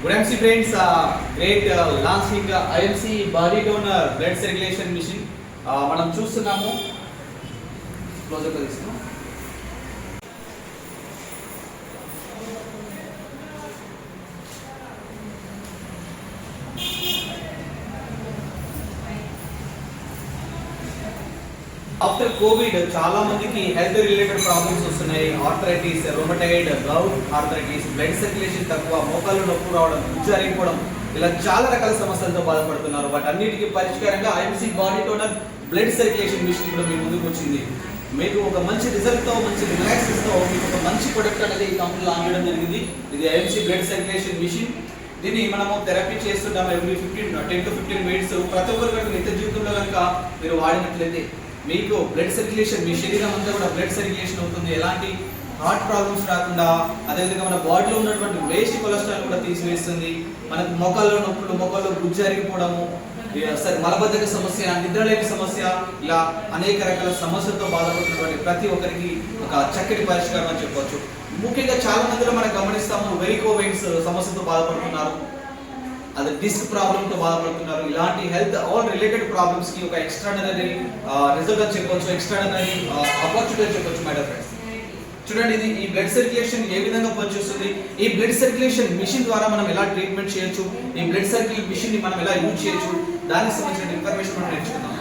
Good MC friends great launching IMC body donor blood circulation mission మనం చూస్తున్నాము క్లోజ్గా తీసుకున్నాం ఆఫ్టర్ కోవిడ్ చాలా మందికి హెల్త్ రిలేటెడ్ ప్రాబ్లమ్స్ వస్తున్నాయి. Arthritis rheumatoid gout arthritis blood circulation తక్కువ మోకాళ్ళు నొప్పు రావడం ఉచ్చారిపోవడం ఇలా చాలా రకాల సమస్యలతో బాధపడుతున్నారు. బట్ అన్నిటికీ పరిష్కారంగా IMC body toner blood circulation mission కూడా మీ ముందుకు వచ్చింది. మీకు ఒక మంచి రిజల్ట్తో మంచి రిలాక్సెస్తో మీకు ఒక మంచి ప్రొడక్ట్ అనేది ఈ కంపెనీ లాంచ్ చేయడం జరిగింది. ఇది ఐఎంసీ బ్లడ్ సర్క్యులేషన్ మిషన్ దీన్ని మనము థెరపీ చేస్తుంటాం every fifteen ten to fifteen minutes ప్రతి ఒక్కరు కనుక నిత్య జీవితంలో కనుక మీరు వాడినట్లయితే మీకు బ్లడ్ సర్క్యులేషన్ మీ శరీరం అంతా కూడా బ్లడ్ సర్క్యులేషన్ అవుతుంది. ఎలాంటి హార్ట్ ప్రాబ్లమ్స్ రాకుండా అదేవిధంగా మన బాడీలో ఉన్నటువంటి వేస్ట్ కొలెస్ట్రాల్ కూడా తీసివేస్తుంది. మనకు మొక్కల్లో నొప్పులు మొక్కల్లో గుజ్జు జరిగిపోవడము ఇక సరే మలబద్ధక సమస్య నిద్రలేని సమస్య ఇలా అనేక రకాల సమస్యలతో బాధపడుతున్నటువంటి ప్రతి ఒక్కరికి ఒక చక్కటి పరిష్కారం అని చెప్పొచ్చు. ముఖ్యంగా చాలా మందిలో మనం గమనిస్తాము వెరికోవెన్స్ సమస్యతో బాధపడుతున్నారు. అది డిస్క్ ప్రాబ్లమ్తో బాధపడుతున్నారు. ఇలాంటి హెల్త్ ఆల్ రిలేటెడ్ ప్రాబ్లమ్స్కి ఒక ఎక్స్ట్రాడనరీ రిజల్ట్ అని చెప్పొచ్చు ఎక్స్ట్రాడనరీ ఆపర్చునిటీ అని చెప్పొచ్చు మై ఫ్రెండ్స్ చూడండి ఇది ఈ బ్లడ్ సర్క్యులేషన్ ఏ విధంగా పనిచేస్తుంది? ఈ బ్లడ్ సర్క్యులేషన్ మిషన్ ద్వారా మనం ఎలా ట్రీట్మెంట్ చేయొచ్చు? ఈ బ్లడ్ సర్క్యులేషన్ మిషన్ని మనం ఎలా యూజ్ చేయొచ్చు? దానికి సంబంధించిన ఇన్ఫర్మేషన్ మనం నేర్చుకుందాం.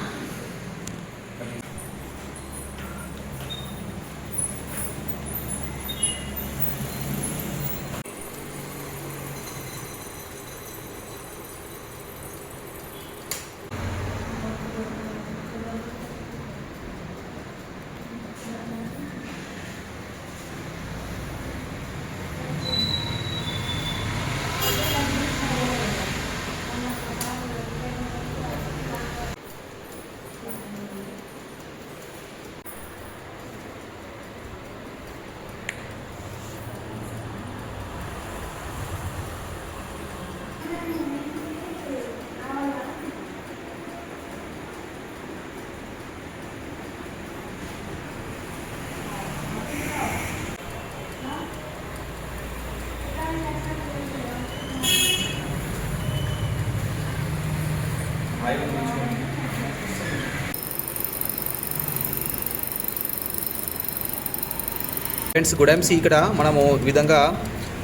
ఫ్రెండ్స్ గుడ్ ఇక్కడ మనము విధంగా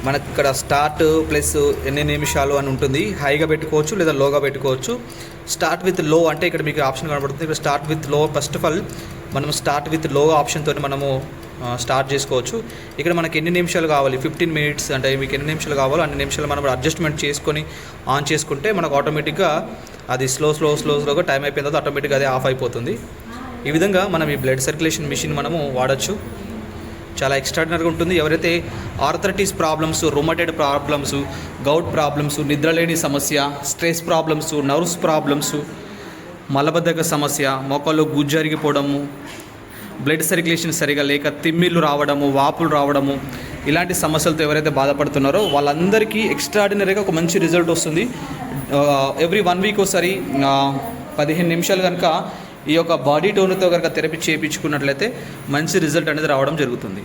మనకి ఇక్కడ స్టార్ట్ ప్లస్ ఎన్ని నిమిషాలు అని ఉంటుంది. హైగా పెట్టుకోవచ్చు లేదా లోగా పెట్టుకోవచ్చు. స్టార్ట్ విత్లో అంటే ఇక్కడ మీకు ఆప్షన్ కనబడుతుంది. ఇక్కడ స్టార్ట్ విత్లో ఫస్ట్ ఆఫ్ ఆల్ మనం స్టార్ట్ విత్లో ఆప్షన్తో మనము స్టార్ట్ చేసుకోవచ్చు. ఇక్కడ మనకి ఎన్ని నిమిషాలు కావాలి? ఫిఫ్టీన్ మినిట్స్ అంటే మీకు ఎన్ని నిమిషాలు కావాలో అన్ని నిమిషాలు మనం అడ్జస్ట్మెంట్ చేసుకొని ఆన్ చేసుకుంటే మనకు ఆటోమేటిక్గా అది స్లో స్లో స్లో స్లోగా టైం అయిపోయిన తర్వాత ఆటోమేటిక్గా అది ఆఫ్ అయిపోతుంది. ఈ విధంగా మనం ఈ బ్లడ్ సర్క్యులేషన్ మిషన్ మనము వాడచ్చు. చాలా ఎక్స్ట్రాడినరీగా ఉంటుంది. ఎవరైతే arthritis problems rheumatoid problems gout problems నిద్రలేని సమస్య స్ట్రెస్ ప్రాబ్లమ్స్ నర్వ్స్ ప్రాబ్లమ్స్ మలబద్ధక సమస్య మొక్కల్లో గుజ్జరిగిపోవడము బ్లడ్ సర్క్యులేషన్ సరిగా లేక తిమ్మిళ్ళు రావడము వాపులు రావడము ఇలాంటి సమస్యలతో ఎవరైతే బాధపడుతున్నారో వాళ్ళందరికీ ఎక్స్ట్రాడినరీగా ఒక మంచి రిజల్ట్ వస్తుంది. ఎవ్రీ వన్ వీక్ ఒకసారి పదిహేను నిమిషాలు కనుక ఈ యొక్క బాడీ టోన్తో కనుక థెరపీ చేయించుకున్నట్లయితే మంచి రిజల్ట్ అనేది రావడం జరుగుతుంది.